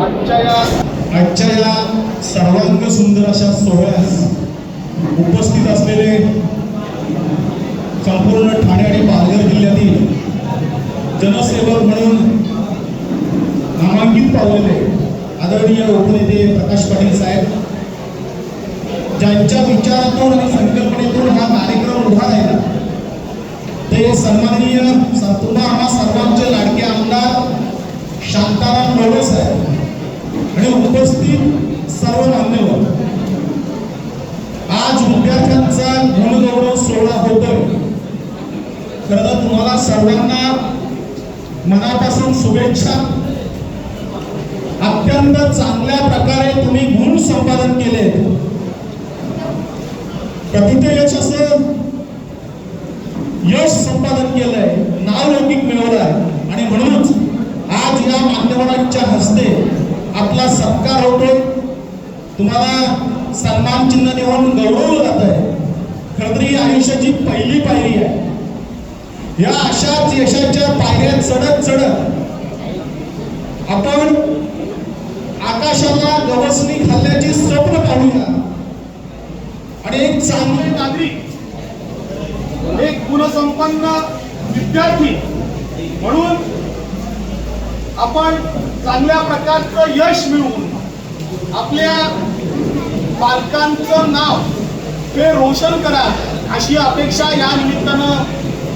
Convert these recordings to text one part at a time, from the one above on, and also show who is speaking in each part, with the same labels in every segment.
Speaker 1: आजच्या या
Speaker 2: आजच्या या सर्वांग सुंदर अशा सोहळ्यास उपस्थित असलेले संपूर्ण ठाणे आणि पालघर जिल्ह्यातील जनसेवक म्हणून नामांकित पावलेले आदरणीय उपनेते प्रकाश पाटील साहेब ज्यांच्या विचारातून आणि संकल्पनेतून हा कार्यक्रम उभा राहिला ते सन्माननीय पुन्हा आम्हा सर्वांचे लाडके आमदार शांताराम मोरे उपस्थित सर्व मान्यवर. आज विद्यार्थ्यांचा गुणगौरव सोहळा होतोय. खरं तर तुम्हाला सर्वांना मनापासून शुभेच्छा. अत्यंत चांगल्या प्रकारे तुम्ही गुण संपादन केले. कथित यश असं यश संपादन केलंय नाव लौकिक मिळवलंय आणि म्हणूनच आज या मान्यवरांच्या हस्ते आपला सत्कार होतोय तुम्हाला सन्मान चिन्ह देऊन गौरवलं जात आहे खरं तर ही आयुष्याची पहिली पायरी आहे. या अशाच यशाच्या पायऱ्या चढत चढत आपण आकाशाला गवसणी खाल्ल्याची स्वप्न पाहूया. आणि एक चांगले नागरिक
Speaker 1: एक गुणसंपन्न विद्यार्थी म्हणून आपण चांगल्या प्रकारचं यश मिळवून आपल्या पालकांचं नाव हे रोशन करा अशी अपेक्षा या निमित्तानं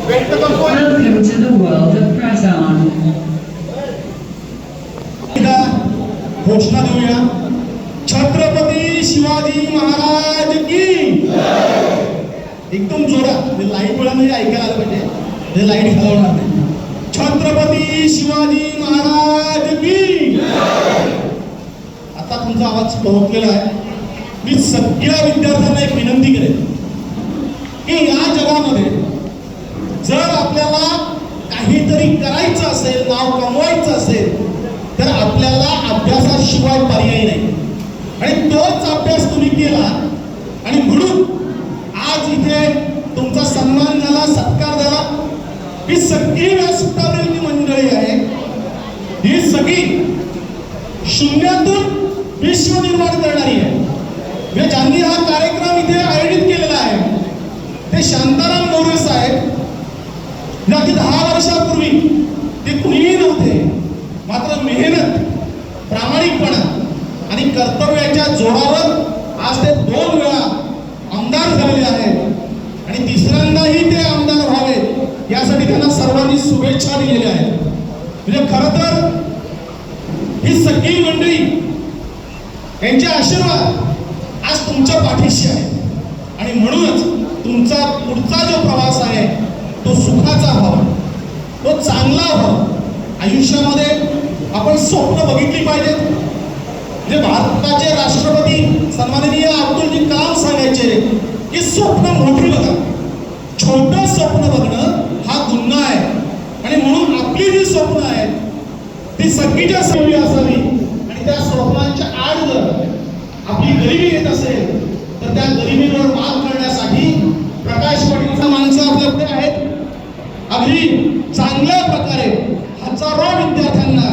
Speaker 1: व्यक्त करतो
Speaker 2: घोषणा देऊया. छत्रपती शिवाजी महाराज की एकदम जोरात लाइट वेळा म्हणजे ऐकायला आलं पाहिजे. हे लाइट घालवणार नाही. छत्रपती शिवाजी महाराज की आता तुमचा आवाज पोहोचलेला आहे. मी सगळ्या विद्यार्थ्यांना एक विनंती करेन की या जगामध्ये जर आपल्याला काहीतरी करायचं असेल नाव कमवायचं असेल तर आपल्याला अभ्यासाशिवाय पर्याय नाही. आणि तोच अभ्यास तुम्ही केला आणि म्हणून आज इथे तुमचा सन्मान झाला सत्कार झाला. ही सगळी व्यासपीठावरील मंडळी आहे. ही सगळी शून्यातून विश्व निर्माण करणारी म्हणजे ज्यांनी हा कार्यक्रम इथे आयोजित केलेला आहे. ते शांताराम मोरे साहेब जे अगदी दहा वर्षापूर्वी ते कुणीही नव्हते मात्र मेहनत प्रामाणिकपणा आणि कर्तव्याच्या जोरावर आज ते दोन वेळा आमदार झालेले आहेत. आणि तिसऱ्यांदाही ते आमदार व्हावेत यासाठी त्यांना सर्वांनी शुभेच्छा दिलेल्या आहेत. म्हणजे खरं तर ही सगळी मंडळी यांचे आशीर्वाद आज तुमच्या पाठीशी आहे. आणि म्हणूनच तुमचा पुढचा जो प्रवास आहे तो सुखाचा व्हावा. तो चांगला व्हावा. आयुष्यामध्ये आपण स्वप्न बघितली पाहिजेत. जे भारताचे राष्ट्रपती सन्माननीय अब्दुलजी काम सांगायचे की स्वप्न मोठी बघा. छोटं स्वप्न बघणं हा गुन्हा आहे. आणि म्हणून आपली जी स्वप्न आहेत ती सगळीच्या सगळी असतात आणि त्या स्वप्नांच्या आड जर आपली गरिबी येत असेल तर त्या गरिबीवर मात करण्यासाठी प्रकाश पाटीलचा माणसं आपल्याकडे आहेत. अगदी चांगल्या प्रकारे हजारो विद्यार्थ्यांना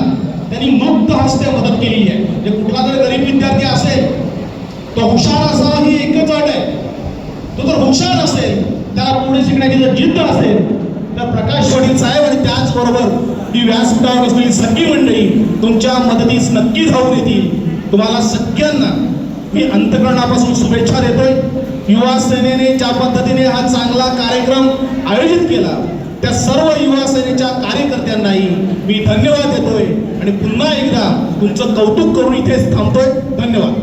Speaker 2: त्यांनी मुक्त हस्ते मदत केली आहे. म्हणजे कुठला जर गरीब विद्यार्थी असेल तो हुशार असा ही एकच अट आहे. तो जर हुशार असेल त्याला पुढे शिकण्याची जर जिद्द असेल तर प्रकाश पाटील साहेब आणि त्याचबरोबर ही व्यासपीठावर असलेली सगळी मंडळी तुमच्या मदतीस नक्की धावून येतील. तुम्हाला सगळ्यांना मी अंतकरणापासून शुभेच्छा देतोय. युवा सेनेने ज्या पद्धतीने हा चांगला कार्यक्रम आयोजित केला त्या सर्व युवा सेनेच्या कार्यकर्त्यांनाही मी धन्यवाद देतोय. आणि पुन्हा एकदा तुमचं कौतुक करून इथेच थांबतोय. धन्यवाद.